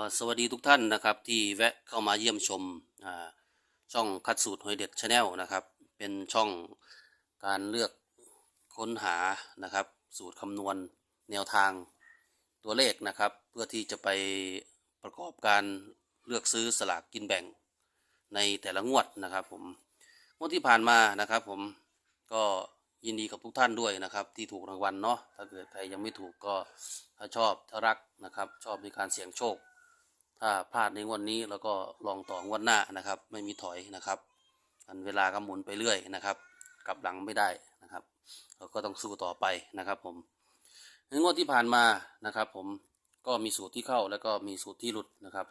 ก็สวัสดีทุกท่านนะครับที่แวะเข้ามาเยี่ยมชมช่องคัดสูตรหอยเด็ดชาแนลนะครับ เป็นช่องการเลือกค้นหานะครับ สูตรคำนวณแนวทางตัวเลขนะครับ เพื่อที่จะไปประกอบการเลือกซื้อสลากกินแบ่งในแต่ละงวดนะครับผมงวดที่ผ่านมานะครับ ผมก็ยินดีกับทุกท่านด้วยนะครับ ที่ถูกรางวัลเนาะถ้าเกิดใครยังไม่ถูกก็ถ้าชอบถ้ารักนะครับ ชอบในการเสี่ยงโชค ถ้าพลาดในงวดนนี้แล้วก็ลองต่องวดหน้านะครับ ไม่มีถอยนะครับอันเวลาก็หมุนไปเรื่อยนะครับ กลับหลังไม่ได้นะครับ เราก็ต้องสู้ต่อไปนะครับผมในงวดที่ผ่านมานะครับ ผมก็มีสูตรที่เข้าแล้วก็มีสูตรที่หลุดนะครับ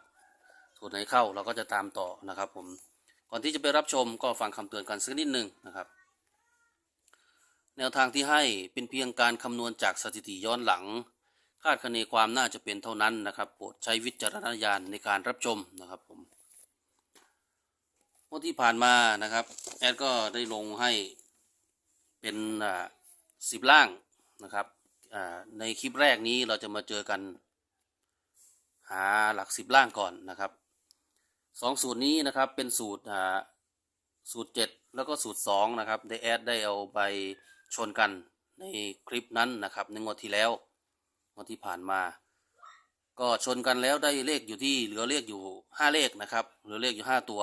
สูตรไหนเข้าเราก็จะตามต่อนะครับ ผมก่อนที่จะไปรับชมก็ฟังคำเตือนกันสักนิดหนึ่งนะครับ แนวทางที่ให้เป็นเพียงการคำนวณจากสถิติย้อนหลัง คาดคะเนความน่าจะเป็นเท่านั้นนะครับโปรดใช้วิจารณญาณในการรับชมนะครับผมเมื่อที่ผ่านมานะครับแอดก็ได้ลงให้เป็นสิบล่างนะครับในคลิปแรกนี้เราจะมาเจอกัน หาหลักสิบล่างก่อนนะครับสองสูตรนี้นะครับเป็นสูตรสูตรเจ็ดแล้วก็สูตรสองนะครับได้แอดได้เอาไปชนกันในคลิปนั้นนะครับในงวดที่แล้ว งวดที่ผ่านมา ก็ชนกันแล้วได้เลขอยู่ที่เหลือเลขอยู่ห้าเลขนะครับเหลือเลขอยู่ห้าตัว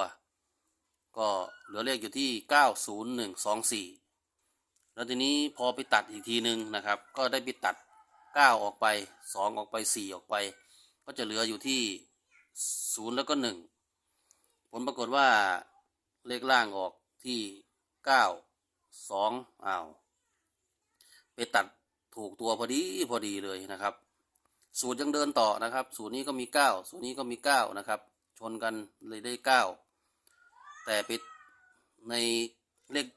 ก็เหลือเลขอยู่ที่เก้าศูนย์หนึ่งสองสี่แล้วทีนี้พอไปตัดอีกทีหนึ่งนะครับ ก็ได้ไปตัดเก้าออกไปสองออกไปสี่ออกไป ก็จะเหลืออยู่ที่ศูนย์แล้วก็หนึ่งผลปรากฏว่าเลขล่างออกที่เก้าสองอ้าวไปตัด ถูกตัวพอดีพอดีเลยนะครับ สูตรยังเดินต่อนะครับ สูตรนี้ก็มีเก้าสูตรนี้ก็มีเก้านะครับ ชนกันเลยได้เก้าแต่ไปในเลข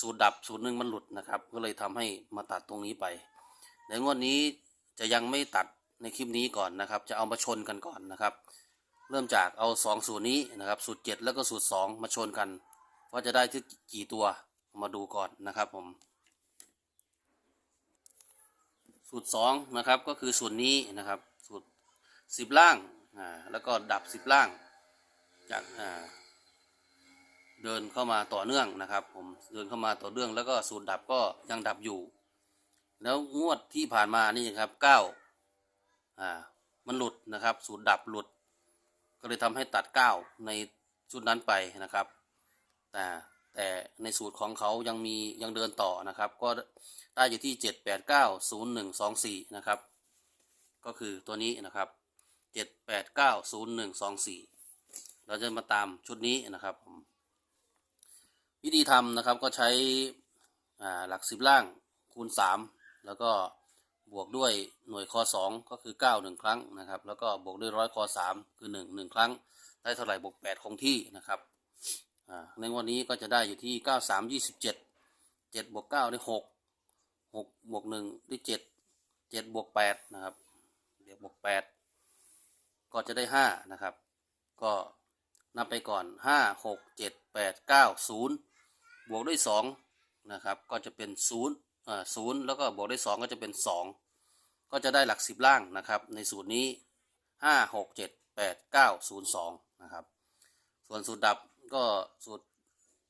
สูตรดับสูตรหนึ่งมันหลุดนะครับ ก็เลยทำให้มาตัดตรงนี้ไป ในงวดนี้จะยังไม่ตัดในคลิปนี้ก่อนนะครับ จะเอามาชนกันก่อนนะครับ เริ่มจากเอาสองสูตรนี้นะครับสูตรเจ็ดแล้วก็สูตรสองมาชนกัน ว่าจะได้ที่กี่ตัวมาดูก่อนนะครับผม สูตรสองนะครับก็คือสูตรนี้นะครับสูตรสิบล่างอ่าแล้วก็ดับสิบล่างจากอ่าเดินเข้ามาต่อเนื่องนะครับ ผมเดินเข้ามาต่อเนื่อง แล้วก็สูตรดับก็ยังดับอยู่ แล้วงวดที่ผ่านมานี่ครับเก้าอ่ามันหลุดนะครับ สูตรดับหลุด ก็เลยทำให้ตัดเก้าในชุดนั้นไปนะครับแต่ ในสูตรของเขายังมียังเดินต่อนะครับ ก็ได้อยู่ที่เจ็ดแปดเก้าศูนย์หนึ่งสองสี่นะครับ ก็คือตัวนี้นะครับเจ็ดแปดเก้าศูนย์หนึ่งสองสี่เราจะมาตามชุดนี้นะครับ วิธีทำนะครับก็ใช้หลักสิบล่างคูณสามแล้วก็บวกด้วยหน่วยคอสองก็คือเก้าหนึ่งครั้งนะครับ แล้วก็บวกด้วยร้อยคอสามคือหนึ่งหนึ่งครั้ง ได้เท่าไหร่บวกแปดคงที่นะครับ ในวันนี้ก็จะได้อยู่ที่เก้าสามยี่สิบเจ็ดเจ็ดบวกเก้าได้หกหกบวกหนึ่งได้เจ็ดเจ็ดบวกแปดนะครับเดี๋ยวบวกแปดก็จะได้ห้านะครับ ก็นับไปก่อนห้าหกเจ็ดแปดเก้าศูนย์บวกด้วยสองนะครับ ก็จะเป็นศูนย์อ่าศูนย์แล้วก็บวกด้วยสองก็จะเป็นสองก็จะได้หลักสิบล่างนะครับ ในสูตรนี้ห้าหกเจ็ดแปดเก้าศูนย์สองนะครับ ส่วนสูตรดับ ก็สูตร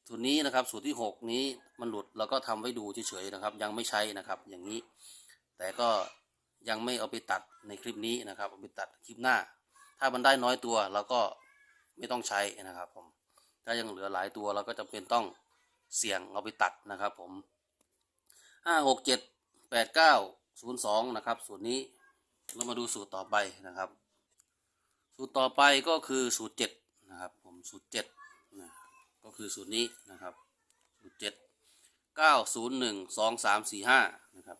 สูตรนี้นะครับ สูตรที่หกนี้มันหลุดเราก็ทำไว้ดูเฉยๆนะครับ ยังไม่ใช้นะครับ อย่างนี้ แต่ก็ยังไม่เอาไปตัดในคลิปนี้นะครับเอาไปตัดคลิปหน้า ถ้ามันได้น้อยตัวเราก็ไม่ต้องใช้นะครับผมถ้ายังเหลือหลายตัวเราก็จำเป็นต้องเสี่ยงเอาไปตัดนะครับผมห้าหกเจ็ดแปดเก้าศูนย์สองนะครับ สูตรนี้เรามาดูสูตรต่อไปนะครับ สูตรต่อไปก็คือสูตรเจ็ดนะครับผมสูตรเจ็ด คือสูตรนี้นะครับสูตรเจ็ดเก้าศูนย์หนึ่งสองสามสี่ห้านะครับ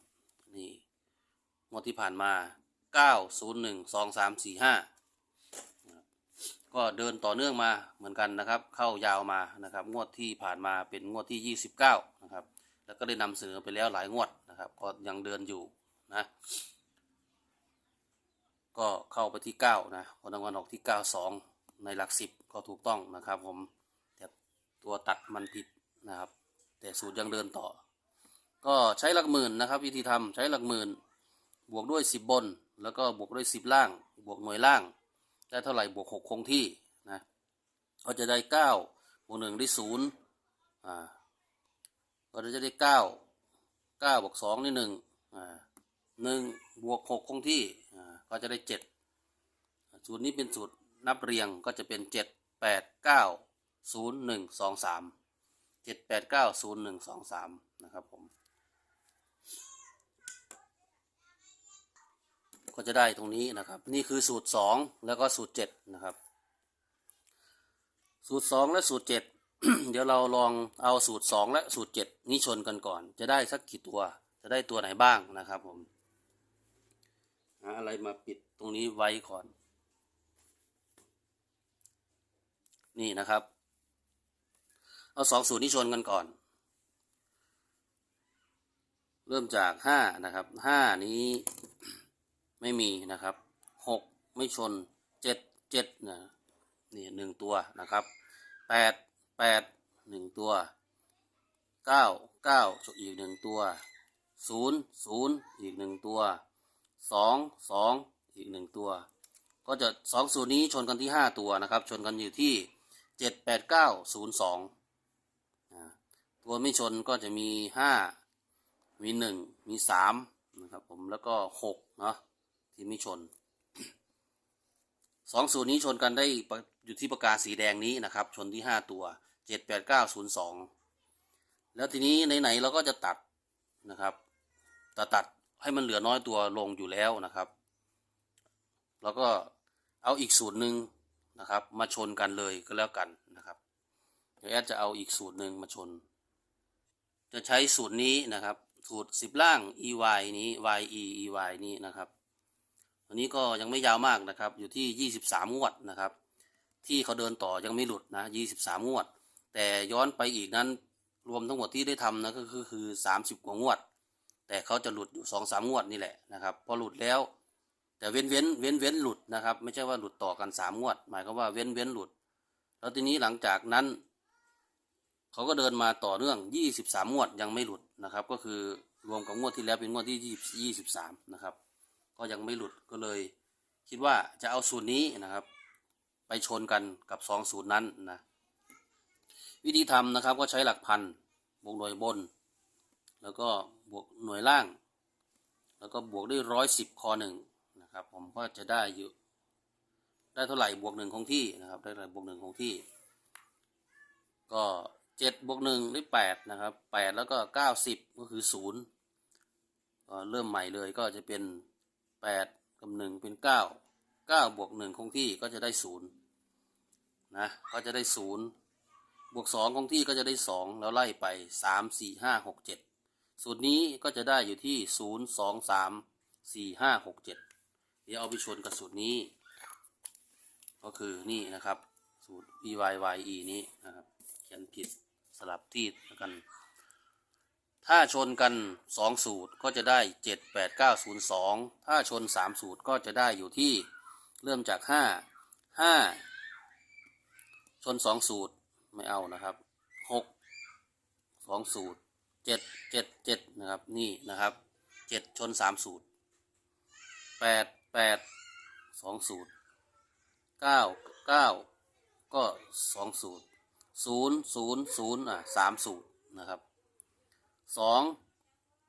นี่งวดที่ผ่านมาเก้าศูนย์หนึ่งสองสามสี่ห้าก็เดินต่อเนื่องมาเหมือนกันนะครับ เข้ายาวมานะครับ งวดที่ผ่านมาเป็นงวดที่ยี่สิบเก้านะครับ แล้วก็ได้นำเสนอไปแล้วหลายงวดนะครับ ก็ยังเดินอยู่นะ ก็เข้าไปที่เก้านะผลรางวัลออกที่เก้าสองในหลักสิบก็ถูกต้องนะครับผม ตัวตัดมันผิดนะครับ แต่สูตรยังเดินต่อ ก็ใช้หลักหมื่นนะครับ วิธีทำใช้หลักหมื่น บวกด้วยสิบบน แล้วก็บวกด้วยสิบล่าง บวกหน่วยล่าง ได้เท่าไหร่บวกหกคงที่นะก็จะได้เก้าบวกหนึ่งได้ศูนย์อ่าก็จะได้เก้าเก้าบวกสองได้หนึ่งอ่าหนึ่งบวกหกคงที่อ่าก็จะได้เจ็ดสูตรนี้เป็นสูตรนับเรียงก็จะเป็นเจ็ดแปดเก้า ศูนย์หนึ่งสองสามเจ็ดแปดเก้าศูนย์หนึ่งสองสามนะครับผม ก็จะได้ตรงนี้นะครับ นี่คือสูตรสองแล้วก็สูตรเจ็ดนะครับ สูตรสองและสูตรเจ็ดเดี๋ยวเราลองเอาสูตรสองและสูตรเจ็ดนี้ชนกันก่อน จะได้สักกี่ตัว จะได้ตัวไหนบ้างนะครับผมหาอะไรมาปิดตรงนี้ไว้ก่อน นี่นะครับ เอาสองสูตรนี้ชนกันก่อน เริ่มจากห้านะครับห้านี้ไม่มีนะครับหกไม่ชนเจ็ดเจ็ดนะนี่หนึ่งตัวนะครับแปดแปดหนึ่งตัวเก้าเก้าอีกหนึ่งตัวศูนย์ศูนย์อีกหนึ่งตัวสองสองอีกหนึ่งตัว ก็จะสองสูตรนี้ชนกันที่ห้าตัวนะครับ ชนกันอยู่ที่เจ็ดแปดเก้าศูนย์สอง ตัวไม่ชนก็จะมีห้ามีหนึ่งมีสามนะครับผมแล้วก็หกเนาะที่ไม่ชนสองสูตรนี้ชนกันได้อยู่ที่ประกาศสีแดงนี้นะครับ ชนที่ห้าตัวเจ็ดแปดเก้าศูนย์สองแล้วทีนี้ไหนๆเราก็จะตัดนะครับแต่ตัดให้มันเหลือน้อยตัวลงอยู่แล้วนะครับแล้วก็เอาอีกสูตรหนึ่งนะครับ มาชนกันเลยก็แล้วกันนะครับ เดี๋ยวแอดจะเอาอีกสูตรหนึ่งมาชน จะใช้สูตรนี้นะครับ สูตรสิบล่าง ey นี้ ye ey นี้นะครับอันนี้ก็ยังไม่ยาวมากนะครับ อยู่ที่ 23 งวดนะครับ ที่เขาเดินต่อยังไม่หลุดนะ 23 งวด แต่ย้อนไปอีกนั้นรวมทั้งหมดที่ได้ทำนะก็คือคือ 30 กว่างวด แต่เขาจะหลุดอยู่ 2 3 งวดนี่แหละนะครับ พอหลุดแล้ว แต่เว้นเว้นเว้นเว้นหลุดนะครับ ไม่ใช่ว่าหลุดต่อกัน 3 งวด หมายความว่าเว้นเว้นหลุด แล้วทีนี้หลังจากนั้น เขาก็เดินมาต่อเนื่อง 23 งวดยังไม่หลุดนะครับ ก็คือรวมกับงวดที่แล้วเป็นงวดที่ 23 นะครับ ก็ยังไม่หลุดก็เลย คิดว่าจะเอาสูตรนี้นะครับ ไปชนกันกับสองสูตรนั้นนะวิธีทำนะครับก็ใช้หลักพันบวกหน่วยบน แล้วก็บวกหน่วยล่าง แล้วก็บวกด้วยร้อยสิบคอหนึ่งนะครับ ผมก็จะได้อยู่ได้เท่าไหร่บวกหนึ่งคงที่นะครับ ได้เท่าไหร่บวกหนึ่งคงที่ ก็ เจ็ดบวกหนึ่งได้แปดนะครับแปดแล้วก็เก้าสิบก็คือศูนย์ก็เริ่มใหม่เลยก็จะเป็นแปดกับหนึ่งเป็นเก้าเก้าบวกหนึ่งคงที่ก็จะได้ศูนย์นะก็จะได้ศูนย์บวกสองคงที่ก็จะได้สองแล้วไล่ไปสามสี่ห้าหกเจ็ดสูตรนี้ก็จะได้อยู่ที่ศูนย์สองสามสี่ห้าหกเจ็ดเดี๋ยวเอาไปชนกับสูตรนี้ ก็คือนี่นะครับ สูตร e y y e นี้นะครับ เขียนผิด สลับที่กัน ถ้าชนกันสองสูตรก็จะได้เจ็ดแปดเก้าศูนย์สองถ้าชนสามสูตรก็จะได้อยู่ที่เริ่มจากห้าห้าชนสองสูตรไม่เอานะครับหกสองสูตรเจ็ดเจ็ดเจ็ดนะครับ นี่นะครับเจ็ดชนสามสูตรแปดแปดสองสูตรเก้าเก้าก็สองสูตร ศูนย์ศูนย์ศูนย์อะสามสูตรนะครับสอง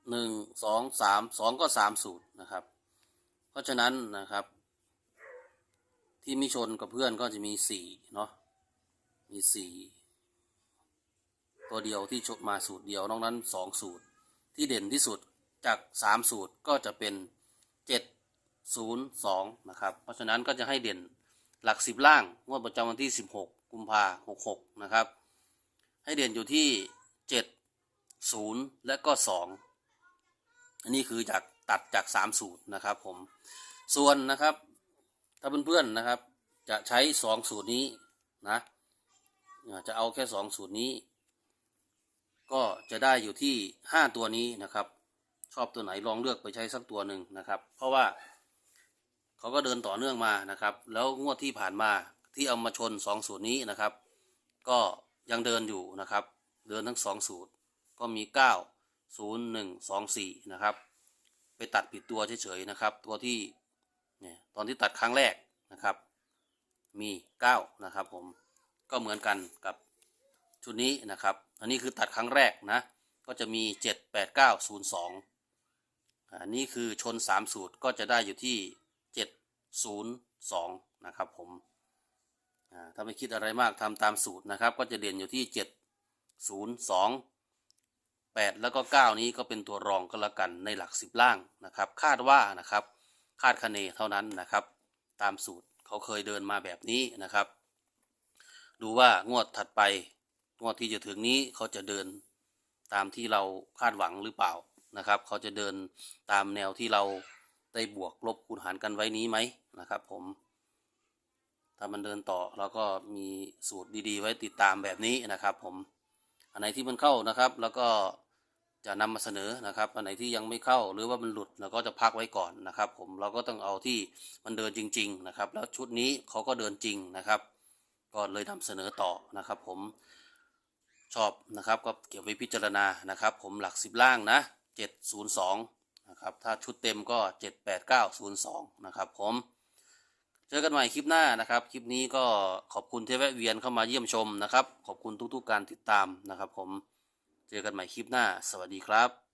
หนึ่งสองสามสองก็สามสูตรนะครับ เพราะฉะนั้นนะครับ ที่มิชนกับเพื่อนก็จะมีสี่เนาะมีสี่ตัวเดียวที่ชกมาสูตรเดียวนอกนั้นสองสูตร ที่เด่นที่สุดจากสามสูตรก็จะเป็นเจ็ดศูนย์สองนะครับ เพราะฉะนั้นก็จะให้เด่นหลักสิบล่างงวดประจำวันที่สิบหก กุมภาหกหกนะครับ ให้เด่นอยู่ที่เจ็ดศูนย์และก็สองอันนี้คือจากตัดจากสามสูตรนะครับผมส่วนนะครับ ถ้าเพื่อนๆนะครับ จะใช้สองสูตรนี้นะจะเอาแค่สองสูตรนี้ ก็จะได้อยู่ที่ห้าตัวนี้นะครับ ชอบตัวไหนลองเลือกไปใช้สักตัวหนึ่งนะครับ เพราะว่าเขาก็เดินต่อเนื่องมานะครับ แล้วงวดที่ผ่านมา ที่เอามาชนสองสูตรนี้นะครับ ก็ยังเดินอยู่นะครับ เดินทั้งสองสูตรก็มี 9 0 1 2 4 นะครับ ไปตัดผิดตัวเฉยๆนะครับ ตัวที่เนี่ยตอนที่ตัดครั้งแรกนะครับ มีเก้านะครับผมก็เหมือนกันกับชุดนี้นะครับ อันนี้คือตัดครั้งแรกนะ ก็จะมีเจ็ดแปดเก้าศูนย์สองอันนี้คือชนสามสูตรก็จะได้อยู่ที่เจ็ดศูนย์สองนะครับผม ถ้าไม่คิดอะไรมากทำตามสูตรนะครับ ก็จะเด่นอยู่ที่เจ็ดศูนย์สองแปดแล้วก็เก้านี้ก็เป็นตัวรองก็แล้วกันในหลักสิบล่างนะครับ คาดว่านะครับ คาดคะเนเท่านั้นนะครับ ตามสูตรเขาเคยเดินมาแบบนี้นะครับ ดูว่างวดถัดไป งวดที่จะถึงนี้เขาจะเดินตามที่เราคาดหวังหรือเปล่านะครับเขาจะเดินตามแนวที่เราได้บวกลบคูณหารกันไว้นี้ไหมนะครับ ผม ถ้ามันเดินต่อเราก็มีสูตรดีๆ ไว้ติดตามแบบนี้นะครับ ผม อันไหนที่มันเข้านะครับ แล้วก็จะนำมาเสนอนะครับ อันไหนที่ยังไม่เข้าหรือว่ามันหลุดเราก็จะพักไว้ก่อนนะครับ ผมเราก็ต้องเอาที่มันเดินจริง ๆนะครับ แล้วชุดนี้เขาก็เดินจริงนะครับก็เลยนำเสนอต่อนะครับ ผมชอบนะครับก็เก็บไว้พิจารณานะครับ ผมหลักสิบล่างนะเจ็ดศูนย์สองนะครับถ้าชุดเต็มก็เจ็ดแปดเก้าศูนย์สองนะครับผม เจอกันใหม่คลิปหน้านะครับ คลิปนี้ก็ขอบคุณที่แวะเวียนเข้ามาเยี่ยมชมนะครับ ขอบคุณทุกๆการติดตามนะครับ ผม เจอกันใหม่คลิปหน้า สวัสดีครับ